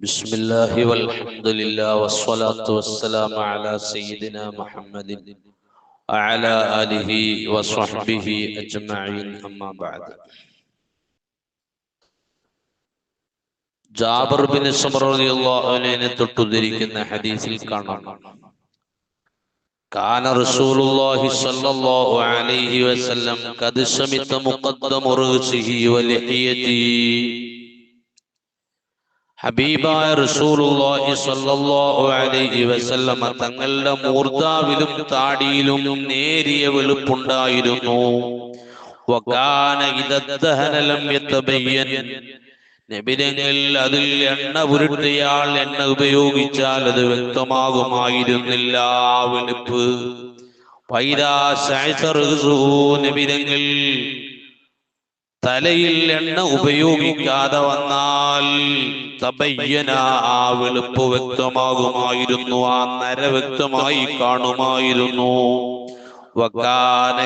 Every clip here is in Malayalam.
بسم الله والحمد لله والصلاة والسلام على سيدنا محمد وعلى آله وصحبه أجمعين أما بعد ജാബർ ബിൻ സമർ റളിയല്ലാഹു അൻഹുവിനെ തൊട്ടുദ്ധരിക്കുന്ന ഹദീസിൽ കാണാം കാന റസൂലുള്ളാഹി സ്വല്ലല്ലാഹു അലൈഹി വസല്ലം ഖദ് സമിത മുഖദ്ദമു റഅസിഹി വലഹിയതിഹി ഹബീബായ റസൂലുള്ളാഹി സ്വല്ലല്ലാഹു അലൈഹി വസല്ലം തങ്ങളുടെ മൂർധാവിലും താടിയിലും നേരിയ വെളുപ്പുണ്ടായിരുന്നു. വകാന ഇദദ്ദഹന ലം യതബയ്യൻ നബിരങ്ങൾ അതിൽ എണ്ണ പുരട്ടിയാൽ എണ്ണ ഉപയോഗിച്ചാൽ അത് വ്യക്തമാകുമായിരുന്നില്ല വെളുപ്പ്. വെളുപ്പ് നബിരങ്ങൾ തലയിൽ എണ്ണ ഉപയോഗിക്കാതെ വന്നാൽ തബയ്യന ആ വെളുപ്പ് വ്യക്തമാകുമായിരുന്നു ആ നര വ്യക്തമായി കാണുമായിരുന്നു. വക്കാന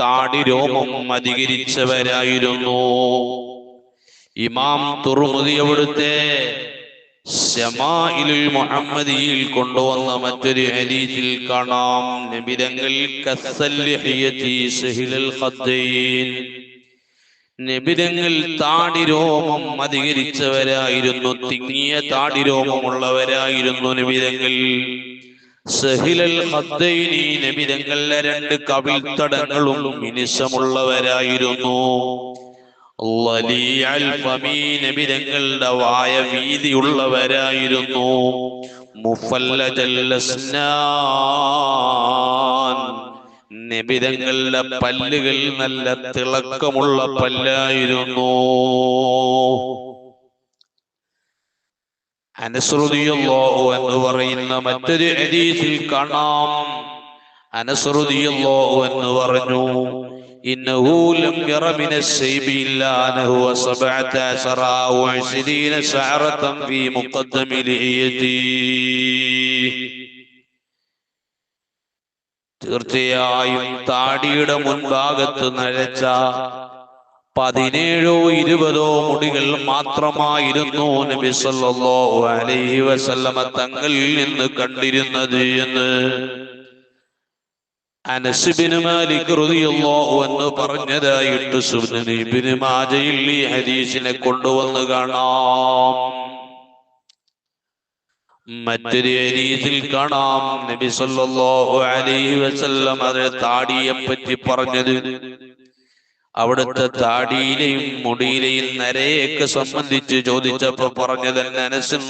താടി രോമം അധികരിച്ചവരായിരുന്നു. ഇമാം തുറുമുതി അവിടുത്തെ മുഹമ്മദിയിൽ കൊണ്ടുവന്ന മറ്റൊരു ഹദീസിൽ കാണാം. നബിരങ്ങൾ നബിരങ്ങൾ താടി രോമം അധികരിച്ചവരായിരുന്നു. തിങ്ങിയ താടി രോമമുള്ളവരായിരുന്നു നബിരങ്ങൾ സഹിലൽ ഖദ്ദൈനി നബിരങ്ങളുടെ രണ്ട് കവിൾത്തടങ്ങളും മിനിസമുള്ളവരായിരുന്നു. നബിരങ്ങളുടെ വായ വീതിയുള്ളവരായിരുന്നു. നബിരങ്ങളുടെ പല്ലുകൾ നല്ല തിളക്കമുള്ള പല്ലായിരുന്നു അനുസൃതിയല്ലോ എന്ന് പറയുന്ന മറ്റൊരു ഹദീസിൽ കാണാം. അനുസൃതിയല്ലോ എന്ന് പറഞ്ഞു إنه لم ير من السيب إلا أنه سبعة عشر أو عشرين شعرة في مقدم لحيته തീർച്ചയായും താടിയുടെ മുൻഭാഗത്ത് നഴച്ച പതിനേഴോ ഇരുപതോ മുടികൾ മാത്രമായിരുന്നു നബി സല്ലല്ലാഹു അലൈഹി വസല്ലമ തങ്ങളിൽ നിന്ന് കണ്ടിരുന്നത് എന്ന് അനസിബിന് മാലിക് റളിയല്ലാഹു അൻഹു പറഞ്ഞതായിട്ട് സുബ്നൻ ഇബ്നു മാജയിൽ ഈ ഹദീസിനെ കൊണ്ടുവന്ന് കാണാം. മറ്റൊരു ഹദീസിൽ കാണാം. നബി സല്ലല്ലാഹു അലൈഹി വസല്ലം അത് താടിയെ പറ്റി പറഞ്ഞത് അവിടുത്തെ താടിയിലെയും മുടിയിലെയും നരയൊക്കെ സംബന്ധിച്ച് ചോദിച്ചപ്പോ പറഞ്ഞത് അനസിൻ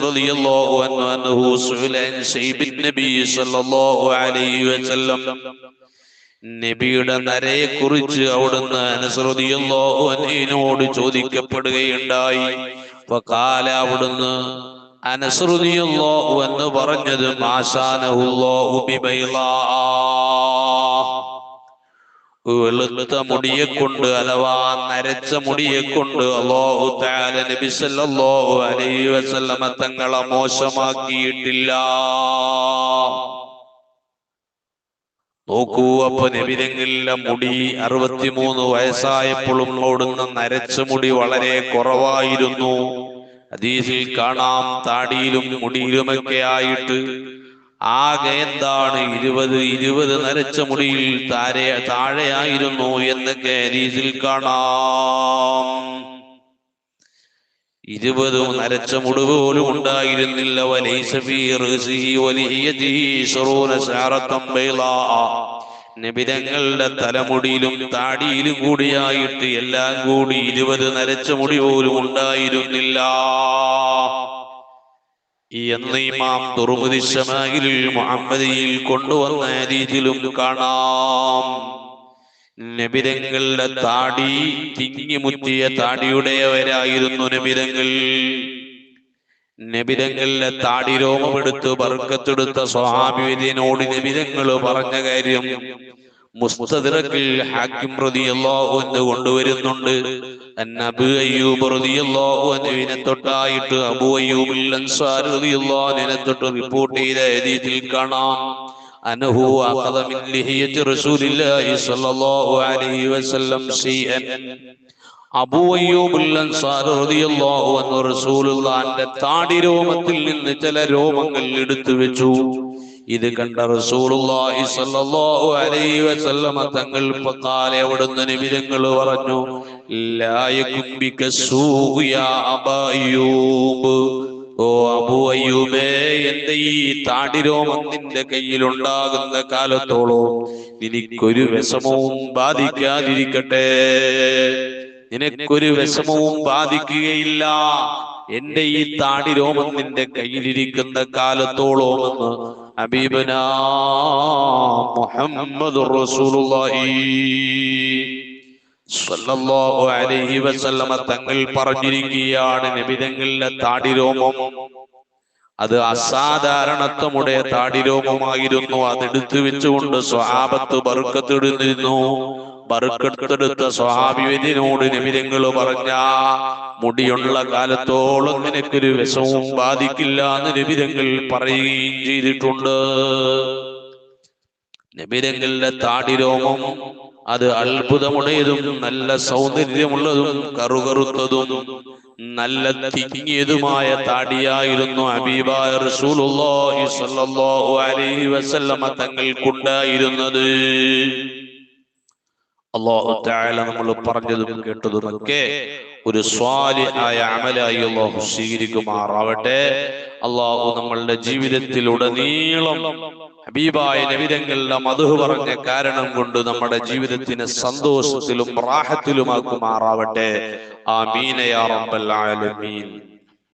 നബിയുടെ നരയെ കുറിച്ച് അവിടുന്ന് അനുസൃതിയല്ലോഹു അനോട് ചോദിക്കപ്പെടുകയുണ്ടായി. കാല അവിടുന്ന് അനസൃതിയല്ലോഹു എന്ന് പറഞ്ഞത് വെളുത്ത മുടിയെ കൊണ്ട് അഥവാ നരച്ച മുടിയെ കൊണ്ട് അള്ളാഹു താല നബി സല്ലല്ലാഹു അലൈഹി വസല്ലമ തങ്ങളെ മോശമാക്കിയിട്ടില്ല. നോക്കൂ അപ്പൊ നബിരങ്ങളിലെ മുടി അറുപത്തിമൂന്ന് വയസ്സായപ്പോഴും ഓടുന്ന നരച്ച മുടി വളരെ കുറവായിരുന്നു. ഹദീസിൽ കാണാം താടിയിലും മുടിയിലുമൊക്കെ ആയിട്ട് ആകെ എന്താണ് ഇരുപത് ഇരുപത് നരച്ച മുടിയിൽ താരെ താഴെയായിരുന്നു എന്നൊക്കെ ഹദീസിൽ കാണാം. ഇരുപത് നരച്ച മുടിവ് പോലും ഉണ്ടായിരുന്നില്ല. നിബിരങ്ങളുടെ തലമുടിയിലും താടിയിലും കൂടിയായിട്ട് എല്ലാം കൂടി ഇരുപത് നരച്ച മുടി പോലും ഉണ്ടായിരുന്നില്ല. എന്ന് ഇമാം തുറമുദി ഷമായിലിൽ മുഹമ്മദിയിൽ കൊണ്ടുവന്ന രീതിയിലും കാണാം. നബിരങ്ങളുടെ താടി തിങ്ങിമുറ്റിയ താടിയുടെയവരായിരുന്നു നബിരങ്ങൾ. നബിരങ്ങളിലെ താടി രോമമെടുത്ത് ബർക്കത്തെടുത്ത സ്വാമിവിദ്യനോട് നബിരങ്ങൾ പറഞ്ഞ കാര്യം മുസ്തദിറക്കിൽ ഹാക്കിം റളിയല്ലാഹു അൻഹു കൊണ്ടുവരുന്നുണ്ട്. അബു അയ്യൂബ് റളിയല്ലാഹു അൻഹുവിനെ തൊട്ടായിട്ട് അബൂ അയ്യൂബിൽ റളിയല്ലാഹു അൻഹുവിനെ തൊട്ട് റിപ്പോർട്ട് ചെയ്ത ഹദീസിൽ കാണാം. അനഹു അഖദ മിൻ ലിഹിയത്തി റസൂലില്ലാഹി സ്വല്ലല്ലാഹു അലൈഹി വസല്ലം ശൈഅൻ അബൂയ്യൂബുൽ അൻസാർ റളിയല്ലാഹു അൻഹു റസൂലുള്ളാഹിന്റെ താടി രോമത്തിൽ നിന്ന് ചില രോമങ്ങൾ എടുത്തു വെച്ചു. ഇത് കണ്ട റസൂലുള്ളാഹി സ്വല്ലല്ലാഹു അലൈഹി വസല്ലമ തങ്ങൾ പക്കാലെ അവിടുന്ന് നിബിരങ്ങൾ പറഞ്ഞു ലായകും ബികസൂ യാ അബായൂബ് ഓ അബു അയ്യൂബേ എന്റെ ഈ താടിരോമം നിന്റെ കയ്യിൽ ഉണ്ടാകുന്ന കാലത്തോളം നിനക്കൊരു വിഷമവും ബാധിക്കാതിരിക്കട്ടെ. നിനക്കൊരു വിഷമവും ബാധിക്കുകയില്ല. എന്റെ ഈ താടിരോമം നിന്റെ കയ്യിലിരിക്കുന്ന കാലത്തോളം എന്ന് അബീബന മുഹമ്മദ് റസൂലുള്ളാഹി. സ്വല്ലല്ലാഹു അലൈഹി വസല്ലമ തങ്ങൾ പറഞ്ഞിരിക്കുകയാണ് നബിതങ്ങളുടെ താടിരോമം. അത് അസാധാരണത്വമുടെ താടിരോമമായിരുന്നു. അതെടുത്തു വെച്ചുകൊണ്ട് സ്വഹാബത്ത് ബറുക്കത്തിടുന്നിരുന്നു ബറുക്കെടുത്തെടുത്ത സ്വഹാബിവര്യനോട് നബിതങ്ങൾ പറഞ്ഞ മുടിയുള്ള കാലത്തോളം നിനക്കൊരു വിഷവും ബാധിക്കില്ല എന്ന് നബിതങ്ങൾ പറയുകയും ചെയ്തിട്ടുണ്ട്. നബിരങ്ങളുടെ താടിരോമം അത് അത്ഭുതമുടയതും നല്ല സൗന്ദര്യമുള്ളതും കറുകറുത്തതും നല്ല തിങ്ങിയതുമായ താടിയായിരുന്നു അലൈഹി വസല്ലമ തങ്ങൾക്കുണ്ടായിരുന്നത്. അള്ളാഹു നമ്മൾ പറഞ്ഞതും കേട്ടതുമൊക്കെ ഒരു സ്വാലി ആയ അമലായി അള്ളാഹു സ്വീകരിക്കുമാറാവട്ടെ. അള്ളാഹു നമ്മളുടെ ജീവിതത്തിൽ ഉടനീളം ഹബീബായ നബിരങ്ങളുടെ മധു പറഞ്ഞ കാരണം കൊണ്ട് നമ്മുടെ ജീവിതത്തിന് സന്തോഷത്തിലും റാഹത്തിലുമാക്കുമാറാവട്ടെ. ആ യാ റബ്ബൽ ആലമീൻ.